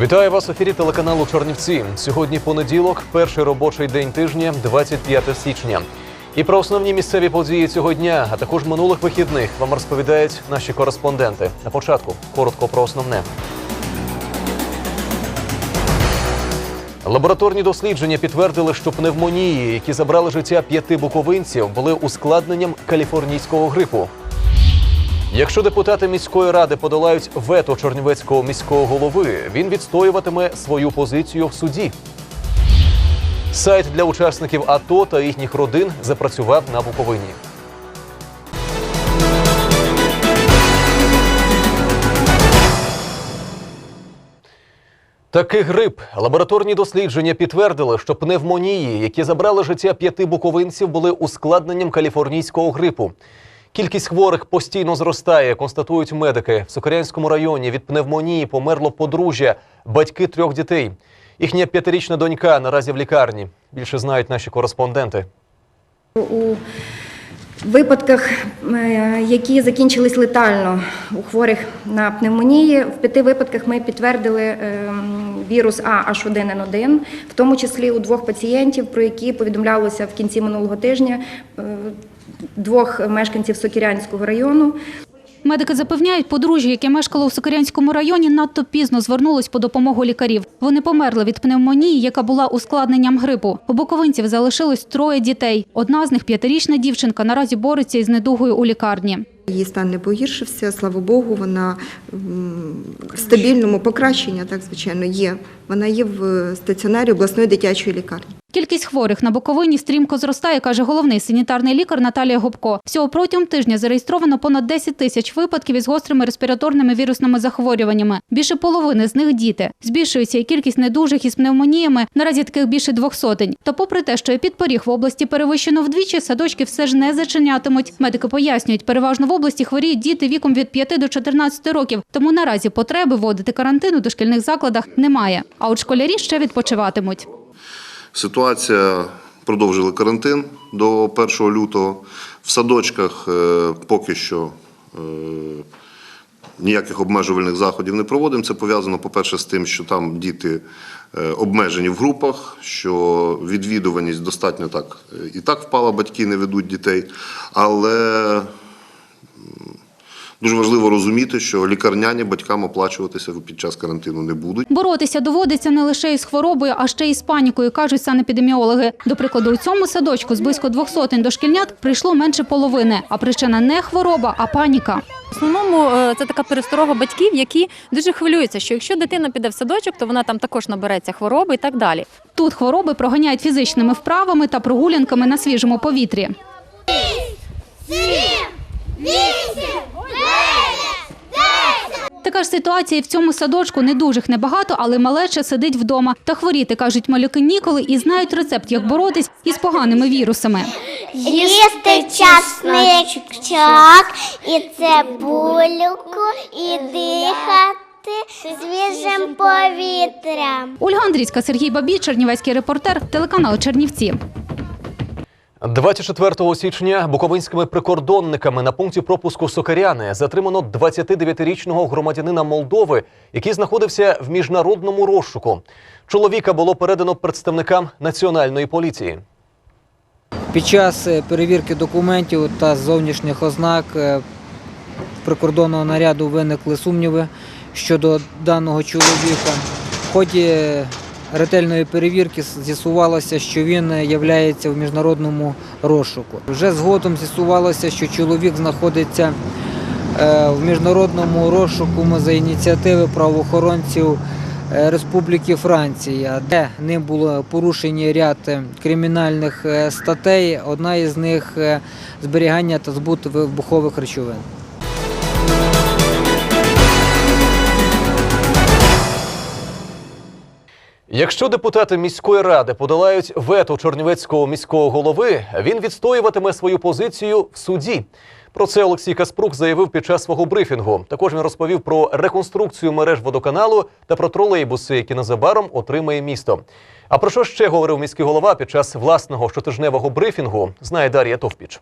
Вітаю вас в ефірі телеканалу Чорнівці. Сьогодні понеділок, перший робочий день тижня, 25 січня. І про основні місцеві події цього дня, а також минулих вихідних, вам розповідають наші кореспонденти. На початку коротко про основне. Лабораторні дослідження підтвердили, що пневмонії, які забрали життя п'яти буковинців, були ускладненням каліфорнійського грипу. Якщо депутати міської ради подолають вето Чернівецького міського голови, він відстоюватиме свою позицію в суді. Сайт для учасників АТО та їхніх родин запрацював на Буковині. Такий грип. Лабораторні дослідження підтвердили, що пневмонії, які забрали життя п'яти буковинців, були ускладненням каліфорнійського грипу. Кількість хворих постійно зростає, констатують медики. В Сокирянському районі від пневмонії померло подружжя, батьки трьох дітей. Їхня п'ятирічна донька наразі в лікарні. Більше знають наші кореспонденти. У випадках, е, які закінчились летально у хворих на пневмонії, в п'яти випадках ми підтвердили ем, вірус А-H1N1, в тому числі у двох пацієнтів, про які повідомлялося в кінці минулого тижня, е, двох мешканців Сокірянського району. Медики запевняють, подружжя, яке мешкало у Сокирянському районі, надто пізно звернулось по допомогу лікарів. Вони померли від пневмонії, яка була ускладненням грипу. У буковинців залишилось троє дітей. Одна з них п'ятирічна дівчинка наразі бореться із недугою у лікарні. Її стан не погіршився, слава Богу, вона в стабільному покращення, так звичайно, є. Вона є в стаціонарі обласної дитячої лікарні. Кількість хворих на Буковині стрімко зростає, каже головний санітарний лікар Наталія Губко. Всього протягом тижня зареєстровано понад 10 тисяч випадків із гострими респіраторними вірусними захворюваннями. Більше половини з них діти. Збільшується і кількість недужих із пневмоніями. Наразі таких більше двох сотень. Та попри те, що епідпоріг в області перевищено вдвічі, садочки все ж не зачинятимуть. Медики пояснюють, переважно в області хворіють діти віком від 5 до 14 років. Тому наразі потреби вводити карантин у дошкільних закладах немає. А от школярі ще відпочиватимуть. Ситуація продовжили карантин до 1 лютого. В садочках е, поки що е, ніяких обмежувальних заходів не проводимо. Це пов'язано, по-перше, з тим, що там діти е, обмежені в групах, що відвідуваність достатньо так і так впала, батьки не ведуть дітей. Але дуже важливо розуміти, що лікарняні батькам оплачуватися під час карантину не будуть. Боротися доводиться не лише із хворобою, а ще й з панікою, кажуть санепідеміологи. До прикладу, у цьому садочку з близько двох сотень дошкільнят прийшло менше половини. А причина не хвороба, а паніка. В основному е, це така пересторога батьків, які дуже хвилюються, що якщо дитина піде в садочок, то вона там також набереться хвороби і так далі. Тут хвороби проганяють фізичними вправами та прогулянками на свіжому повітрі. Така ж ситуація і в цьому садочку недужих небагато, але малеча сидить вдома. Та хворіти, кажуть малюки ніколи, і знають рецепт, як боротись із поганими вірусами. Їсти часничок, і цибульку, і дихати свіжим повітрям. Ольга Андрійська, Сергій Бабій, Чернівецький репортер, телеканал Чернівці. 24 січня буковинськими прикордонниками на пункті пропуску Сокиряни затримано 29-річного громадянина Молдови, який знаходився в міжнародному розшуку. Чоловіка було передано представникам національної поліції. Під час е, перевірки документів та зовнішніх ознак е, прикордонного наряду виникли сумніви щодо даного чоловіка. В ході ретельної перевірки з'ясувалося, що він є в міжнародному розшуку. Вже згодом з'ясувалося, що чоловік знаходиться е, в міжнародному розшуку за ініціативи правоохоронців е, Республіки Франція, де ним було порушені ряд е, кримінальних е, статей. Одна із них е, зберігання та збут вибухових речовин. Якщо депутати міської ради подолають вето Чернівецького міського голови, він відстоюватиме свою позицію в суді. Про це Олексій Каспрук заявив під час свого брифінгу. Також він розповів про реконструкцію мереж водоканалу та про тролейбуси, які незабаром отримає місто. А про що ще говорив міський голова під час власного щотижневого брифінгу, знає Дар'я Товпіч.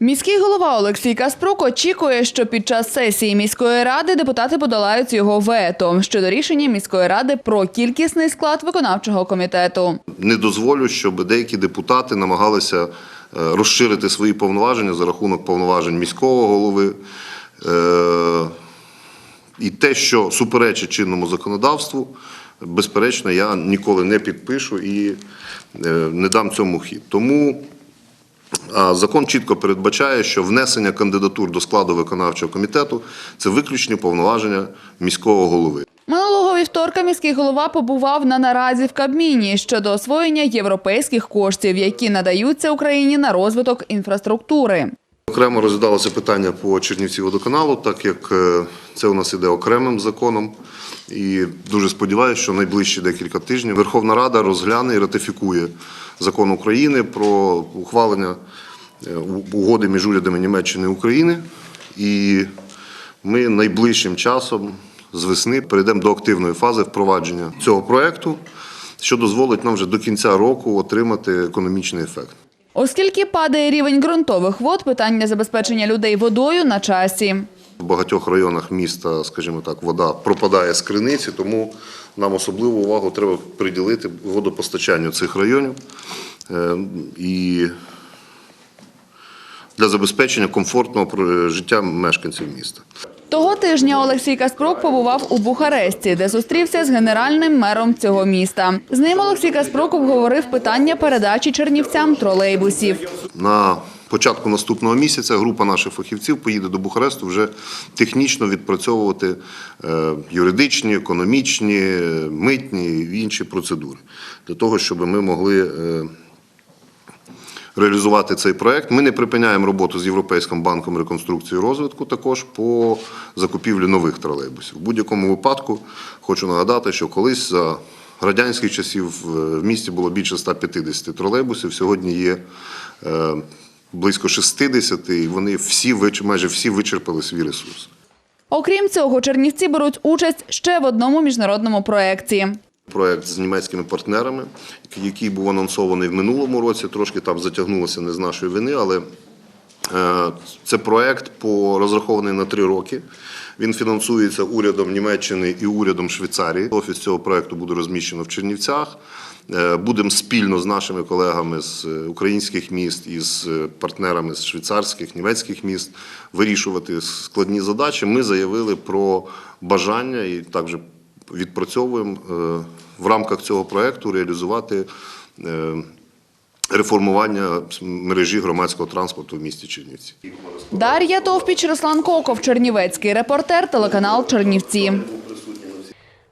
Міський голова Олексій Каспрук очікує, що під час сесії міської ради депутати подолають його вето щодо рішення міської ради про кількісний склад виконавчого комітету. Не дозволю, щоб деякі депутати намагалися е, розширити свої повноваження за рахунок повноважень міського голови. Е, І те, що суперечить чинному законодавству, безперечно, я ніколи не підпишу і е, не дам цьому хід. Тому закон чітко передбачає, що внесення кандидатур до складу виконавчого комітету це виключні повноваження міського голови. Минулого вівторка міський голова побував на наразі в Кабміні щодо освоєння європейських коштів, які надаються Україні на розвиток інфраструктури. Окремо розглядалося питання по Чернівці водоканалу, так як е, це у нас іде окремим законом. І дуже сподіваюся, що найближчі декілька тижнів Верховна Рада розгляне і ратифікує закон України про ухвалення е, угоди між урядами Німеччини і України. І ми найближчим часом з весни перейдемо до активної фази впровадження цього проекту, що дозволить нам вже до кінця року отримати економічний ефект. Оскільки падає рівень ґрунтових вод, питання забезпечення людей водою на часі. В багатьох районах міста, скажімо так, вода пропадає з криниці, тому нам особливу увагу треба приділити водопостачанню цих районів е, і для забезпечення комфортного життя мешканців міста. Того тижня Олексій Каспрук побував у Бухаресті, де зустрівся з генеральним мером цього міста. З ним Олексій Каспрук обговорив питання передачі чернівцям тролейбусів. На початку наступного місяця група наших фахівців поїде до Бухаресту вже технічно відпрацьовувати е, юридичні, економічні, е, митні і інші процедури для того, щоб ми могли е, реалізувати цей проект. Ми не припиняємо роботу з Європейським банком реконструкції і розвитку також по закупівлі нових тролейбусів. В будь-якому випадку хочу нагадати, що колись за радянських часів е, в місті було більше 150 тролейбусів. Сьогодні є е, близько 60, і вони всі майже всі вичерпали свій ресурс. Окрім цього, чернівці беруть участь ще в одному міжнародному проєкті. Проект з німецькими партнерами, який був анонсований в минулому році, трошки там затягнулося не з нашої вини, але е, це проект розрахований на три роки. Він фінансується урядом Німеччини і урядом Швейцарії. Офіс цього проекту буде розміщено в Чернівцях. Е, Будемо спільно з нашими колегами з е, українських міст і з партнерами з швейцарських, німецьких міст вирішувати складні задачі. Ми заявили про бажання і також відпрацьовуємо е, в рамках цього проєкту реалізувати е, реформування мережі громадського транспорту в місті Чернівці. Дар'я Товпіч, Руслан Коков, Чернівецький репортер, телеканал Чернівці.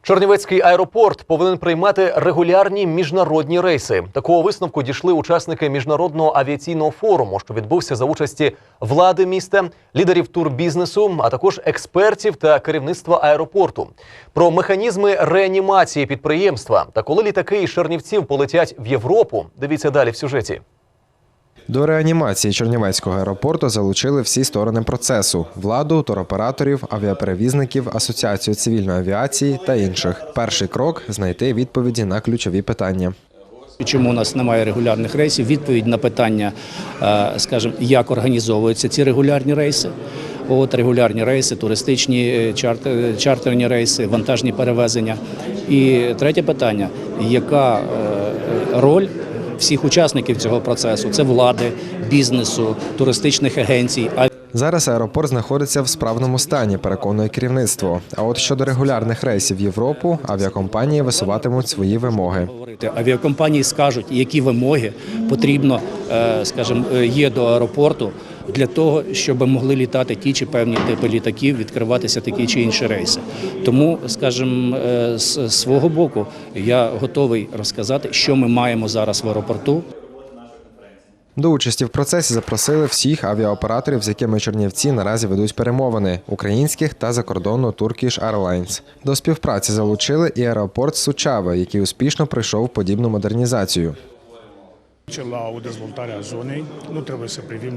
Чернівецький аеропорт повинен приймати регулярні міжнародні рейси. Такого висновку дійшли учасники міжнародного авіаційного форуму, що відбувся за участі влади міста, лідерів турбізнесу, а також експертів та керівництва аеропорту. Про механізми реанімації підприємства та коли літаки із Чернівців полетять в Європу. Дивіться далі в сюжеті. До реанімації Чернівецького аеропорту залучили всі сторони процесу: владу, туроператорів, авіаперевізників, асоціацію цивільної авіації та інших. Перший крок знайти відповіді на ключові питання. Чому у нас немає регулярних рейсів? Відповідь на питання, е, скажімо, як організовуються ці регулярні рейси. От регулярні рейси, туристичні е, чартер- чартерні рейси, вантажні перевезення. І третє питання: яка е, роль всіх учасників цього процесу? Це влади, бізнесу, туристичних агенцій. Зараз аеропорт знаходиться в справному стані, переконує керівництво. А от щодо регулярних рейсів в Європу, авіакомпанії висуватимуть свої вимоги. Авіакомпанії скажуть, які вимоги потрібно, е, скажімо, е, є до аеропорту для того, щоб могли літати ті чи певні типи літаків, відкриватися такі чи інші рейси. Тому, скажімо, е, з свого боку я готовий розказати, що ми маємо зараз в аеропорту. До участі в процесі запросили всіх авіаоператорів, з якими Чернівці наразі ведуть перемовини українських та закордонну Turkish Airlines. До співпраці залучили і аеропорт Сучава, який успішно пройшов подібну модернізацію.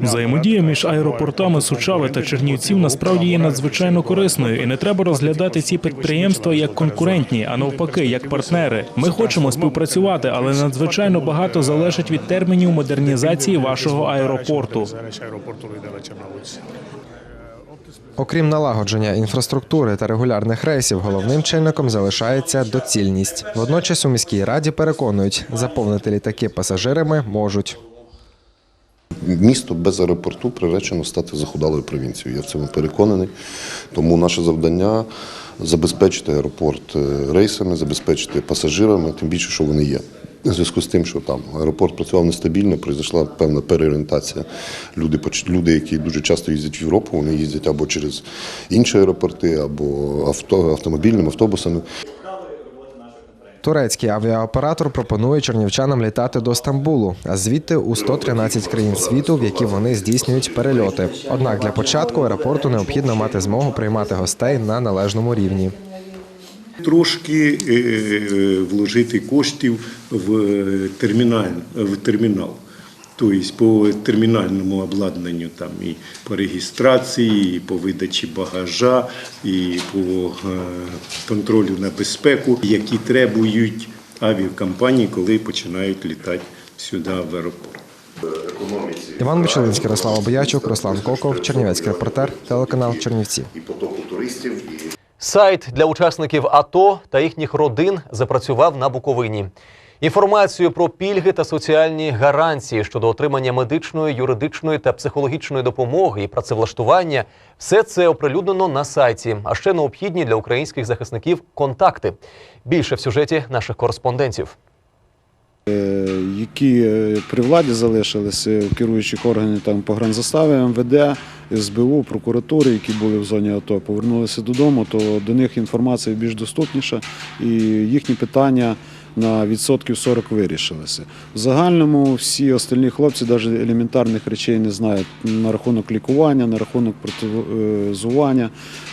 Взаємодія між аеропортами Сучави та Чернівців насправді є надзвичайно корисною, і не треба розглядати ці підприємства як конкурентні, а навпаки, як партнери. Ми хочемо співпрацювати, але надзвичайно багато залежить від термінів модернізації вашого аеропорту. Окрім налагодження інфраструктури та регулярних рейсів, головним чинником залишається доцільність. Водночас у міській раді переконують, заповнити літаки пасажирами можуть. Місто без аеропорту приречено стати захудалою провінцією. Я в цьому переконаний. Тому наше завдання забезпечити аеропорт е, рейсами, забезпечити пасажирами, тим більше, що вони є. У зв'язку з тим, що там аеропорт працював нестабільно, пройшла певна переорієнтація. Люди, люди, які дуже часто їздять в Європу, вони їздять або через інші аеропорти, або авто, автомобільними, автобусами. Турецький авіаоператор пропонує чернівчанам літати до Стамбулу, а звідти у 113 країн світу, в які вони здійснюють перельоти. Однак для початку аеропорту необхідно мати змогу приймати гостей на належному рівні. Трошки е, вложити коштів в е, термінал, в термінал. Тобто по термінальному обладнанню, там і по реєстрації, і по видачі багажа, і по е, контролю на безпеку, які требують авіакомпанії, коли починають літати сюди в аеропорт. Іван Мичелинський, Ярослав Боячук, Руслан Коков, Чернівецький репортер, телеканал Чернівці. І потоку туристів, і Сайт для учасників АТО та їхніх родин запрацював на Буковині. Інформацію про пільги та соціальні гарантії щодо отримання медичної, юридичної та психологічної допомоги і працевлаштування все це оприлюднено на сайті. А ще необхідні для українських захисників контакти. Більше в сюжеті наших кореспондентів. які е, при владі залишилися керуючих органів там погранзастави, МВД, СБУ, прокуратури, які були в зоні АТО, повернулися додому, то до них інформація більш доступніша і їхні питання на відсотків 40 вирішилися. В загальному всі остальні хлопці навіть елементарних речей не знають на рахунок лікування, на рахунок протизування,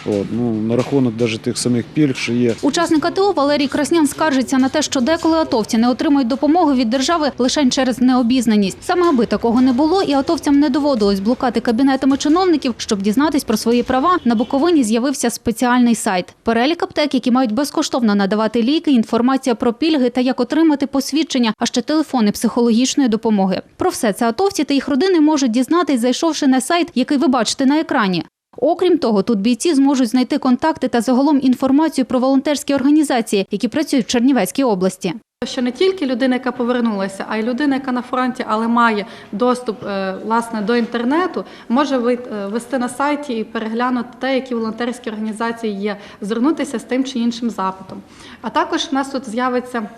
от, ну, на рахунок навіть тих самих пільг, що є. Учасник АТО Валерій Краснян скаржиться на те, що деколи атовці не отримують допомоги від держави лише через необізнаність. Саме аби такого не було, і атовцям не доводилось блукати кабінетами чиновників, щоб дізнатись про свої права. На Буковині з'явився спеціальний сайт. Перелік аптек, які мають безкоштовно надавати ліки, інформація про пільги та як отримати посвідчення, а ще телефони психологічної допомоги. Про все це атовці та їх родини можуть дізнатись, зайшовши на сайт, який ви бачите на екрані. Окрім того, тут бійці зможуть знайти контакти та загалом інформацію про волонтерські організації, які працюють в Чернівецькій області. Що не тільки людина, яка повернулася, а й людина, яка на фронті, але має доступ е, власне до інтернету, може е, вести на сайті і переглянути те, які волонтерські організації є, звернутися з тим чи іншим запитом. А також у нас тут з'явиться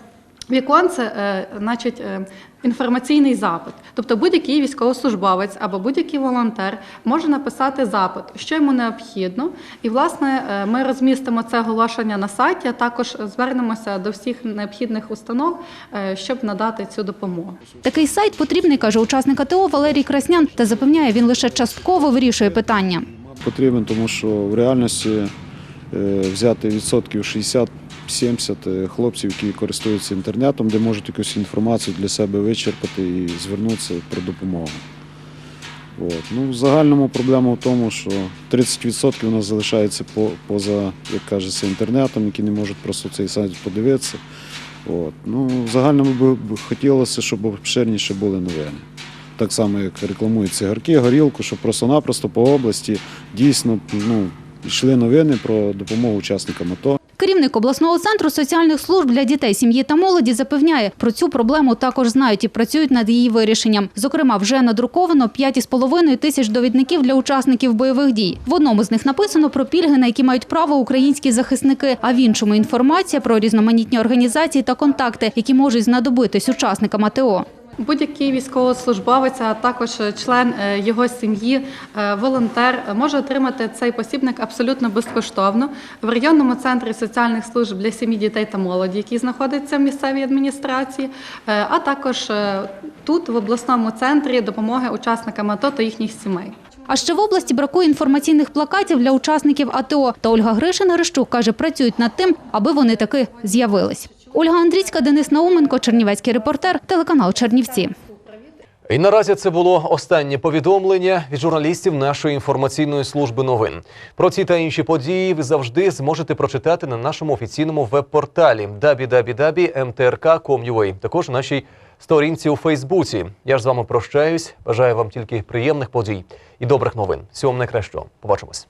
Віконце, е, значить, е, інформаційний запит. Тобто будь-який військовослужбовець або будь-який волонтер може написати запит, що йому необхідно. І, власне, е, ми розмістимо це оголошення на сайті, а також звернемося до всіх необхідних установ, щоб надати цю допомогу. Такий сайт потрібний, каже учасник АТО Валерій Краснян, та запевняє, він лише частково вирішує питання. Потрібен, тому що в реальності взяти відсотків 60 70 е, хлопців, які користуються інтернетом, де можуть якусь інформацію для себе вичерпати і звернутися про допомогу. От. Ну, В загальному проблема в тому, що 30% у нас залишається по, поза, як кажеться, інтернетом, які не можуть просто цей сайт подивитися. От. Ну, В загальному б хотілося, щоб обширніше були новини. Так само, як рекламують цигарки, горілку, щоб просто-напросто по області дійсно ну, йшли новини про допомогу учасникам АТО. Керівник обласного центру соціальних служб для дітей, сім'ї та молоді запевняє, про цю проблему також знають і працюють над її вирішенням. Зокрема, вже надруковано 5,5 тисяч довідників для учасників бойових дій. В одному з них написано про пільги, на які мають право українські захисники, а в іншому інформація про різноманітні організації та контакти, які можуть знадобитись учасникам АТО. Будь-який військовослужбовець, а також член е, його сім'ї, е, волонтер може отримати цей посібник абсолютно безкоштовно в районному центрі соціальних служб для сім'ї, дітей та молоді, який знаходиться в місцевій адміністрації, е, а також тут, в обласному центрі допомоги учасникам АТО та їхніх сімей. А ще в області бракує інформаційних плакатів для учасників АТО. Та Ольга Гришина Грищук каже, працюють над тим, аби вони таки з'явились. Ольга Андрійська, Денис Науменко, Чернівецький репортер, телеканал Чернівці. І наразі це було останнє повідомлення від журналістів нашої інформаційної служби новин. Про ці та інші події ви завжди зможете прочитати на нашому офіційному веб-порталі www.mtrk.com.ua, також у нашій сторінці у Фейсбуці. Я ж з вами прощаюсь. Бажаю вам тільки приємних подій і добрих новин. Всього вам найкращого. Побачимось.